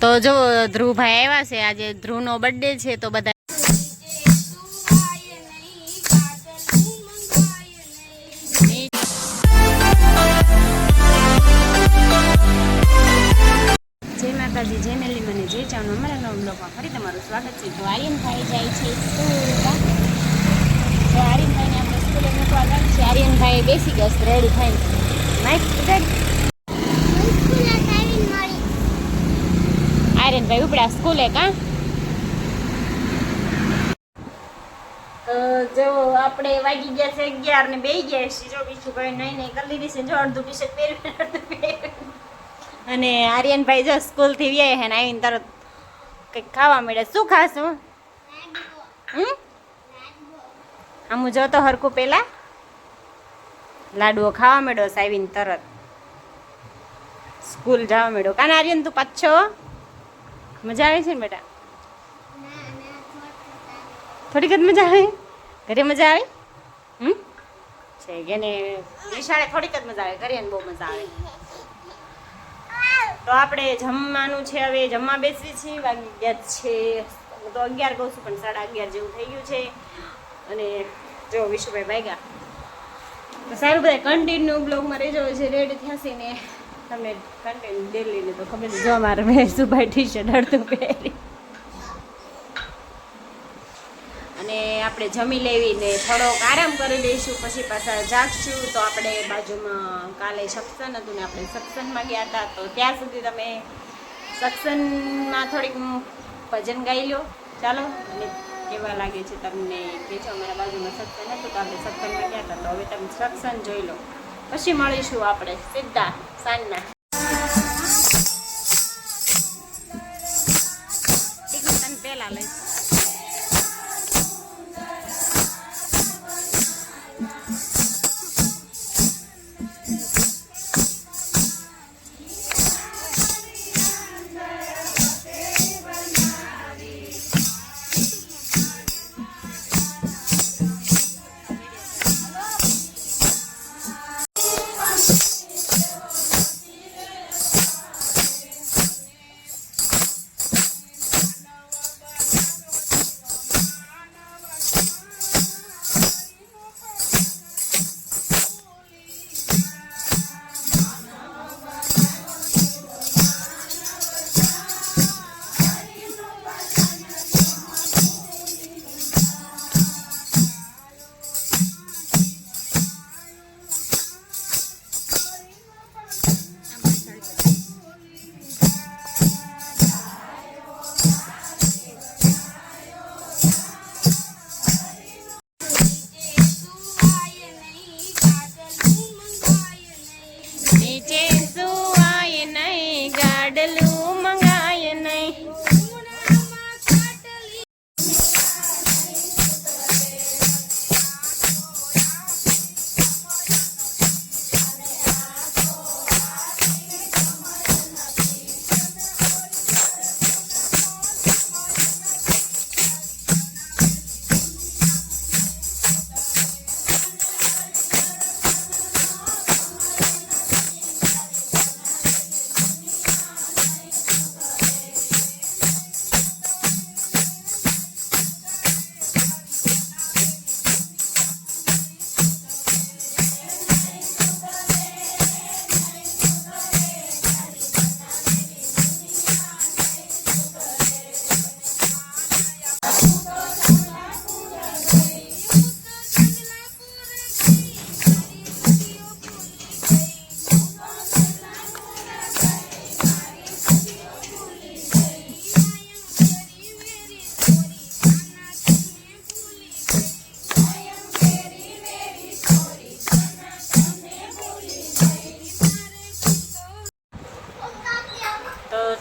તો જો ધ્રુવભાઈ આવ્યા છે, આજે ધ્રુવનો બર્થડે છે, તો બધા જય માતાજી, જય મને, જય ચાવનો. અમારા નવ ફરી તમારું સ્વાગત છે. તો આર્યનભાઈ જાય છે તો આર્યનભાઈને આપણે મૂકવા જાય છે. આર્યનભાઈ બેસી ગયા છે રેડી થઈને. માઇક આર્યનભાઈ ઉપડ્યા સ્કૂલે કા જો આપણે વાગી ગયા છે અગિયાર ને બે ગયા છે જો બીજું કઈ નહીં નહીં કરી લીધી છે. જો અડધું ટી શર્ટ પહેર્યું અડધું પહેર્યું. અને આર્યનભાઈ જો સ્કૂલથી વ્યાય હે ને આવીને તરત કંઈક ખાવા મળે. શું ખાશું? હમ? આમ જો તો હરકું પહેલાં લાડુઓ ખાવા મેળો છે તરત. સ્કૂલ જવા મેળો કાન આર્યન, તું પાછો મજા આવે છે ને બેટા? થોડીક જ મજા આવે? ઘરે મજા આવે? હમ? છે કે ને? થોડીક જ મજા આવે. ઘરે બહુ મજા આવે. તો આપણે જમવાનું છે હવે, જમવા બેસી છીએ. વાગી ગયા છે. તો અગિયાર કહું છું, પણ સાડા અગિયાર જેવું થઈ ગયું છે. અને જો વિશુભાઈ ભાગ્યા. તો સારું બધા કન્ટિન્યુ બ્લોગમાં રહેજો. જે રેડ છે ને તમને કન્ટિન્યુ ડેલીને તો ખબર. જો અમારે વિશુભાઈ ટી શર્ટ અડધું પહેરી. અને આપણે જમી લેવીને થોડોક આરામ કરી લઈશું, પછી પાછા જાગશું. તો આપણે બાજુમાં કાલે સત્સંગ હતું ને આપણે સત્સંગમાં ગયા હતા. તો ત્યાં સુધી તમે સત્સંગમાં થોડીક ભજન ગાઈ લો. ચાલો, અને કેવા લાગે છે તમને? કે છો અમારા બાજુમાં સત્સંગ હતું તો આપણે સત્સંગમાં ગયા હતા. તો હવે તમે સત્સંગ જોઈ લો. પછી મળીશું આપણે સીધા સાંજના.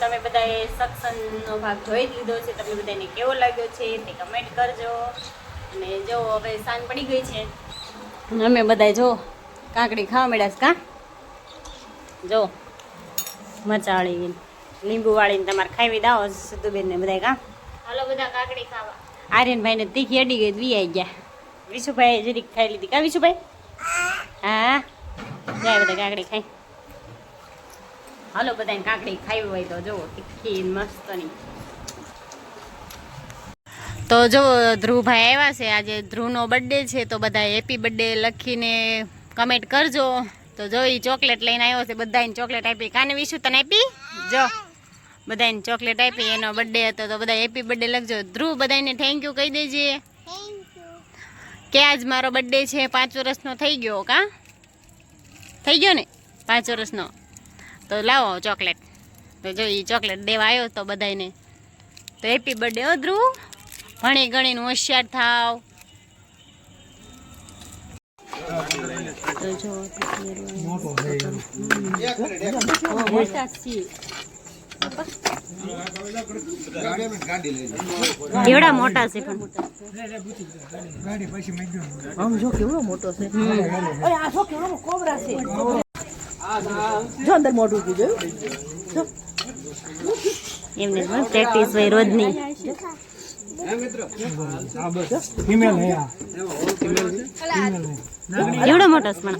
તમે બધાએ સત્સંગનો ભાગ જોઈ જ લીધો છે તમને બધાને કેવો લાગ્યો છે તે કમેન્ટ કરજો. અને જો હવે સાંજ પડી ગઈ છે અમે બધા જો કાકડી ખાવા મળ્યા છે કા? જો મચાળી લીંબુ વાળીને તમારે ખાવી દાવો સિદ્ધુબેન ને બધા કા? હાલો બધા કાકડી ખાવા. આર્યનભાઈને તીખી અડી ગઈ વી આવી ગયા. વિશુભાઈ જરીક ખાઈ લીધી કા વિશુભાઈ? હા. જાય બધા કાકડી ખાઈ. હાલો, બધાને કાકડી ખાવી હોય તો જુઓ, તીખી મસ્તની. તો જો ધ્રુવભાઈ આવ્યા છે. આજે ધ્રુવનો બર્થડે છે, તો બધા હેપી બર્થડે લખીને કમેન્ટ કરજો. તો જો એ ચોકલેટ લઈને આવ્યો છે, બધાને ચોકલેટ આપી. કાને વિશું તને આપી? જો, બધાને ચોકલેટ આપી, એનો બર્થડે હતો, તો બધા હેપી બર્થડે લખજો. ધ્રુવ, બધાને થેન્ક યુ કહી દેજે. કે આજ મારો બર્થડે છે? પાંચ વર્ષનો થઈ ગયો કા? થઈ ગયો ને? પાંચ વર્ષનો. તો લાવો ચોકલેટ. તો જો એ ચોકલેટ દેવા આવ્યો તો બધાને તો હેપી બર્થડે હો ધ્રુવ ભણી ગણીને હોશિયાર થાવ. તો જો મોટા કેવડા મોટા છે પણ આમ જો કેવડો મોટો છે. અરે આ જો કેવડો કોબરા છે. જો અંદર મોઢું કીધું જોયું? એમને પ્રેક્ટિસ હોય રોજની. હે મોટો છે પણ.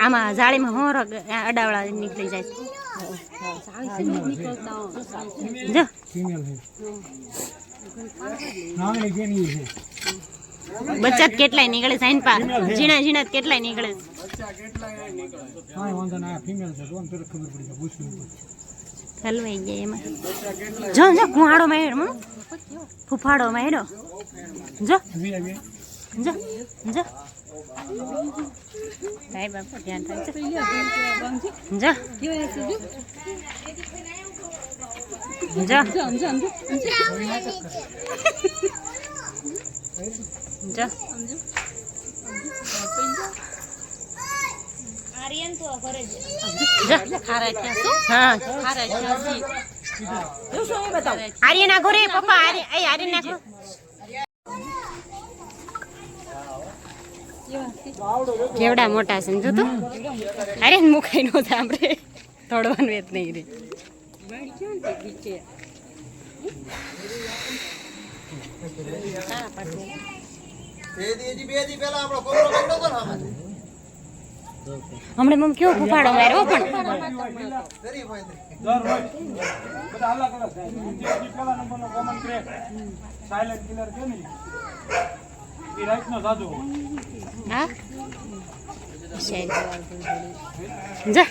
આમાં જાળીમાં હોર અડાવડા નીકળી જાય જો જ કેટલાય નીકળે સાઈન પા ઝીણા ઝીણા કેટલાય નીકળે હલવાઈ ગયા એમાં. જો જો કુહાડો માર્યો ફૂફાડો માર્યો. જો. जा जा भाइ बाबु ध्यान जा आर्यन आर्यन કેવડા મોટા છે ને જો તો. અરે મુખાઈ નો સાંભળે તોડવાનું વેત નહીં રે. હમણાં મમ કેવો ફૂફાડો માર્યો પણ. સાયલેન્ટ કિલર કે ને એ રાઈટનો સાદો હા? જા.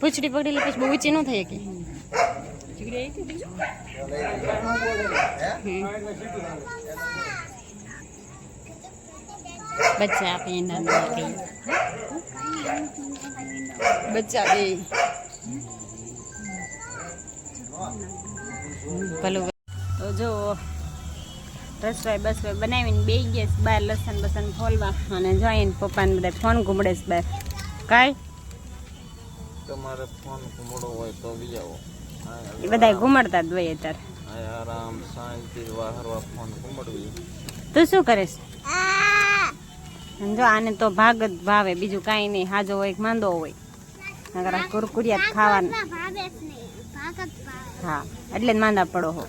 પૂછડી પકડી લે, પછી બહુ ઊંચી ન થઈ કે બચ્ચા આપે બચ્ચા બે ભલું. તો જો રસવાઈ બસોઈ બનાવીને બે ગયા બહાર લસણ બસણ ફોલવા અને જોઈને પપ્પાને બધા ફોન ઘૂમડે છે બહાર. કાંઈ? તમારે ફોન ઘૂમડો હોય તો બી આવો. એ બધા ઘૂમડતા જ હોય અત્યારે. આરામ શાંતિ વાહરવા ફોન ઘૂમડવી. તું શું કરીશ જો આને તો ભાગ જ ભાવે બીજું કાંઈ નહીં. હાજો હોય કે માંદો હોય. નકર કુરકુરિયા જ ખાવાનું. હા એટલે જ માંદા પડો હો.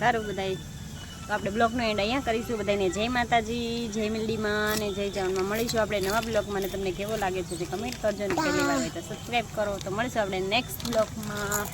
સારું બધાય. તો આપણે બ્લોગનો એન્ડ અહીંયા કરીશું. બધાને જય માતાજી, જય મિલ્ડીમાં અને જય જવાનમાં. મળીશું આપણે નવા બ્લોગમાં અને તમને કેવો લાગે છે તે કમેન્ટ કરજો અને પહેલી વાર હોય તો સબસ્ક્રાઈબ કરો. તો મળીશું આપણે નેક્સ્ટ બ્લોગમાં.